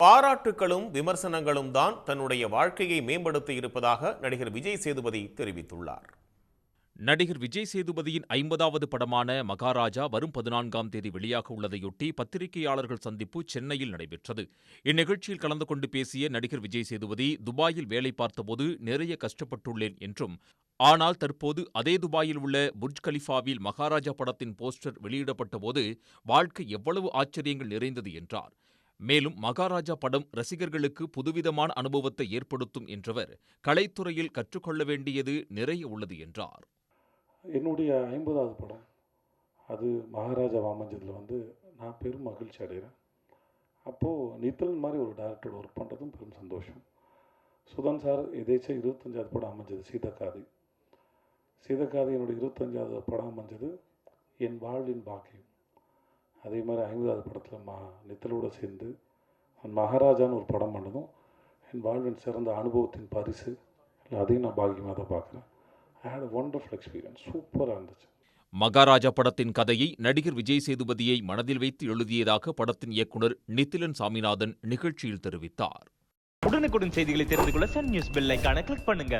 பாராட்டுகளும் விமர்சனங்களும் தான் தன்னுடைய வாழ்க்கையை மேம்படுத்தி இருப்பதாக நடிகர் விஜய் சேதுபதி தெரிவித்துள்ளார். நடிகர் விஜய் சேதுபதியின் ஐம்பதாவது படமான மகாராஜா வரும் பதினான்காம் தேதி வெளியாக உள்ளதையொட்டி பத்திரிகையாளர்கள் சந்திப்பு சென்னையில் நடைபெற்றது. இந்நிகழ்ச்சியில் கலந்து கொண்டு பேசிய நடிகர் விஜய் சேதுபதி துபாயில் வேலை பார்த்தபோது நிறைய கஷ்டப்பட்டுள்ளேன் என்றும் ஆனால் தற்போது அதே துபாயில் உள்ள புர்ஜ் கலிஃபாவில் மகாராஜா படத்தின் போஸ்டர் வெளியிடப்பட்டபோது வாழ்க்கை எவ்வளவு ஆச்சரியங்கள் நிறைந்தது என்றார். மேலும் மகாராஜா படம் ரசிகர்களுக்கு புதுவிதமான அனுபவத்தை ஏற்படுத்தும் என்றவர் கலைத்துறையில் கற்றுக்கொள்ள வேண்டியது நிறைய உள்ளது என்றார். என்னுடைய ஐம்பதாவது படம். அது மகாராஜா அமைஞ்சதில் வந்து நான் பெரும் மகிழ்ச்சி அடைகிறேன். அப்போது நித்தலன் மாதிரி ஒரு டேரக்டர் ஒர்க் பண்ணுறதும் பெரும் சந்தோஷம். சுதன் சார் எதேச்சா இருபத்தஞ்சாவது படம் அமைஞ்சது சீதக்காதி. சீதக்காதி என்னுடைய இருபத்தஞ்சாவது படம் அமைஞ்சது என் வாழ்வின் பாக்கியம். அதே மாதிரி ஐம்பதாவது படத்தில் மா நித்தலோடு சேர்ந்து மகாராஜான்னு ஒரு படம் பண்ணதும் என் வாழ்வின் சிறந்த அனுபவத்தின் பரிசு. இல்லை அதையும் நான் பாக்கியமாக தான் பார்க்குறேன். ஐ ஹேட் ஒண்டர்ஃபுல் எக்ஸ்பீரியன்ஸ் சூப்பராக இருந்துச்சு. மகாராஜா படத்தின் கதையை நடிகர் விஜய் சேதுபதியை மனதில் வைத்து எழுதியதாக படத்தின் இயக்குனர் நித்திலன் சாமிநாதன் நிகழ்ச்சியில் தெரிவித்தார். உடனுக்குடன் செய்திகளை தெரிந்து கொள்ள சன் நியூஸ் பெல் கிளிக் பண்ணுங்க.